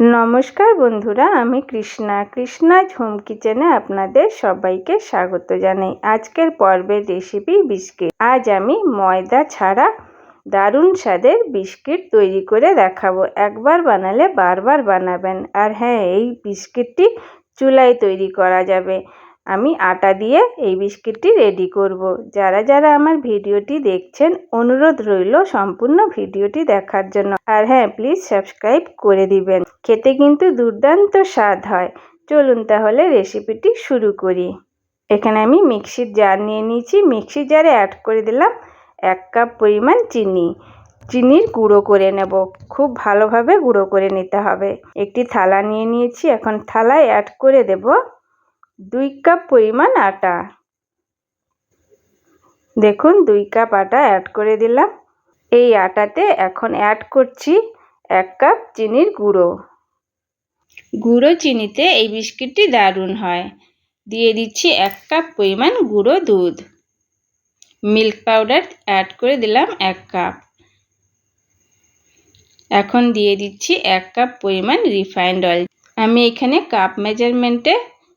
নমস্কার বন্ধুরা, আমি কৃষ্ণা। কৃষ্ণাজ হোম কিচেনে আপনাদের সবাইকে স্বাগত জানাই। আজকের পর্বের রেসিপি বিস্কিট। আজ আমি ময়দা ছাড়া দারুণ স্বাদের বিস্কিট তৈরি করে দেখাবো। একবার বানালে বারবার বানাবেন। আর হ্যাঁ এই বিস্কিটটি চুলায় তৈরি করা যাবে। আমি আটা দিয়ে এই বিস্কিটটি রেডি করব। যারা যারা আমার ভিডিওটি দেখছেন, অনুরোধ রইল সম্পূর্ণ ভিডিওটি দেখার জন্য। আর হ্যাঁ প্লিজ সাবস্ক্রাইব করে দিবেন। খেতে কিন্তু দুর্দান্ত স্বাদ হয়। চলুন তাহলে রেসিপিটি শুরু করি। এখানে আমি মিক্সির জার নিয়ে নিয়েছি। মিক্সি জারে অ্যাড করে দিলাম এক কাপ পরিমাণ চিনি। চিনির গুঁড়ো করে নেব। খুব ভালোভাবে গুঁড়ো করে নিতে হবে। একটি থালা নিয়ে নিয়েছি। এখন থালায় অ্যাড করে দেব দুই কাপ পরিমাণ আটা। দেখুন, দুই কাপ আটা অ্যাড করে দিলাম। এই আটাতে এখন অ্যাড করছি এক কাপ চিনির গুঁড়ো। গুঁড়ো চিনিতে এই বিস্কিটটি দারুণ হয়। দিয়ে দিচ্ছি এক কাপ পরিমাণ গুঁড়ো দুধ। মিল্ক পাউডার অ্যাড করে দিলাম এক কাপ। এখন দিয়ে দিচ্ছি এক কাপ পরিমাণ রিফাইন্ড অয়েল আমি এখানে কাপ মেজারমেন্টে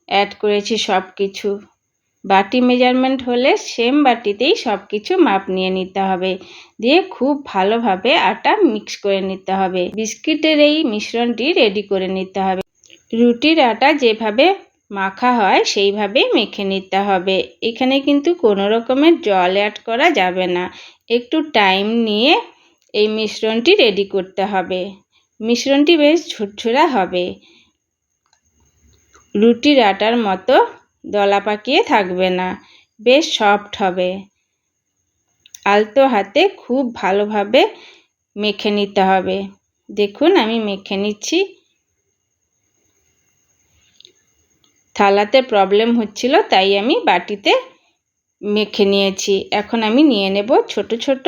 অ্যাড করেছি সব কিছু বাটি মেজারমেন্ট হলে সেম বাটিতেই সব কিছু মাপ নিয়ে নিতে হবে। দিয়ে খুব ভালোভাবে আটা মিক্স করে নিতে হবে। বিস্কিটের এই মিশ্রণটি রেডি করে নিতে হবে। রুটির আটা যেভাবে মাখা হয় সেইভাবেই মেখে নিতে হবে। এখানে কিন্তু কোনো রকমের জল অ্যাড করা যাবে না। একটু টাইম নিয়ে এই মিশ্রণটি রেডি করতে হবে। মিশ্রণটি বেশ ঝুরঝুরা হবে। রুটির আটার মতো দলা পাকিয়ে থাকবে না। বেশ সফট হবে। আলতো হাতে খুব ভালোভাবে মেখে নিতে হবে। দেখুন, আমি মেখে নিচ্ছি। থালাতে প্রবলেম হচ্ছিল, তাই আমি বাটিতে মেখে নিয়েছি। এখন আমি নিয়ে নেব ছোট ছোট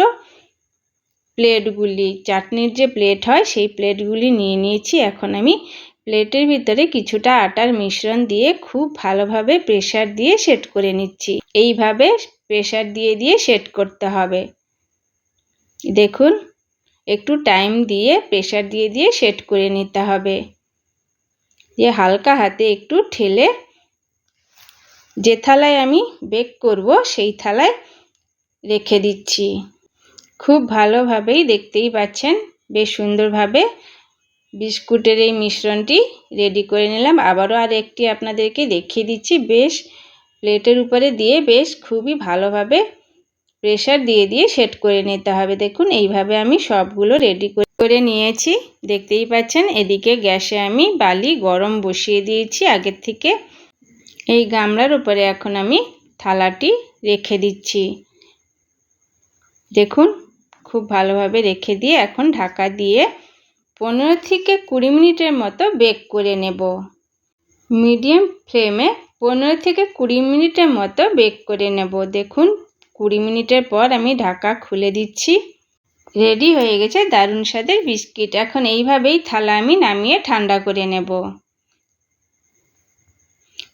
প্লেটগুলি। চাটনির যে প্লেট হয়, সেই প্লেটগুলি নিয়ে নিয়েছি। এখন আমি প্লেটের ভিতরে কিছুটা আটার মিশ্রণ দিয়ে খুব ভালোভাবে প্রেশার দিয়ে সেট করে নিচ্ছি। এইভাবে প্রেশার দিয়ে দিয়ে সেট করতে হবে। দেখুন, একটু টাইম দিয়ে প্রেশার দিয়ে দিয়ে সেট করে নিতে হবে। দিয়ে হালকা হাতে একটু ঠেলে যে থালায় আমি বেক করব, সেই থালায় রেখে দিচ্ছি। খুব ভালোভাবেই দেখতেই পাচ্ছেন, বেশ সুন্দরভাবে বিস্কুটের এই মিশ্রণটি রেডি করে নিলাম। আবারও আর একটি আপনাদেরকে দেখিয়ে দিচ্ছি। বেশ প্লেটের উপরে দিয়ে বেশ খুবই ভালোভাবে প্রেশার দিয়ে দিয়ে সেট করে নিতে হবে। দেখুন, এইভাবে আমি সবগুলো রেডি করে নিয়েছি। দেখতেই পাচ্ছেন, এদিকে গ্যাসে আমি বালি গরম বসিয়ে দিয়েছি আগের থেকে। এই গামলার উপরে এখন আমি থালাটি রেখে দিচ্ছি। দেখুন, খুব ভালোভাবে রেখে দিয়ে এখন ঢাকা দিয়ে পনেরো থেকে কুড়ি মিনিটের মতো বেক করে নেব। মিডিয়াম ফ্লেমে পনেরো থেকে কুড়ি মিনিটের মতো বেক করে নেব। দেখুন, কুড়ি মিনিটের পর আমি ঢাকা খুলে দিচ্ছি। রেডি হয়ে গেছে দারুণ স্বাদের বিস্কিট। এখন এইভাবেই থালা আমি নামিয়ে ঠান্ডা করে নেব।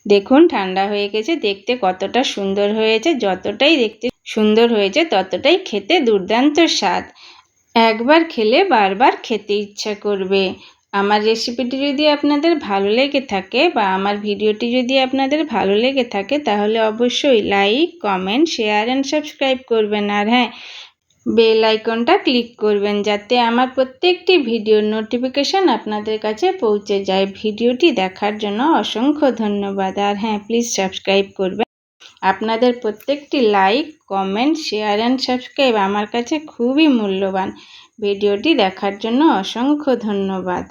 দেখুন, ঠান্ডা হয়ে গেছে। দেখতে কতটা সুন্দর হয়েছে। যতটাই দেখতে সুন্দর হয়েছে, ততটাই খেতে দুর্দান্ত স্বাদ। একবার খেলে বারবার খেতে ইচ্ছা করবে। আমার রেসিপিটি যদি আপনাদের ভালো লেগে থাকে বা আমার ভিডিওটি যদি আপনাদের ভালো লেগে থাকে, তাহলে অবশ্যই like, comment, share and subscribe করবেন। আর হ্যাঁ বেল আইকনটা ক্লিক করবেন যাতে আমার প্রত্যেকটি ভিডিওর নোটিফিকেশান আপনাদের কাছে পৌঁছে যায়। ভিডিওটি দেখার জন্য অসংখ্য ধন্যবাদ। আর হ্যাঁ প্লিজ সাবস্ক্রাইব করবেন। আপনাদের প্রত্যেকটি like comment share and subscribe আমার কাছে খুবই মূল্যবান। ভিডিওটি দেখার জন্য অসংখ্য ধন্যবাদ।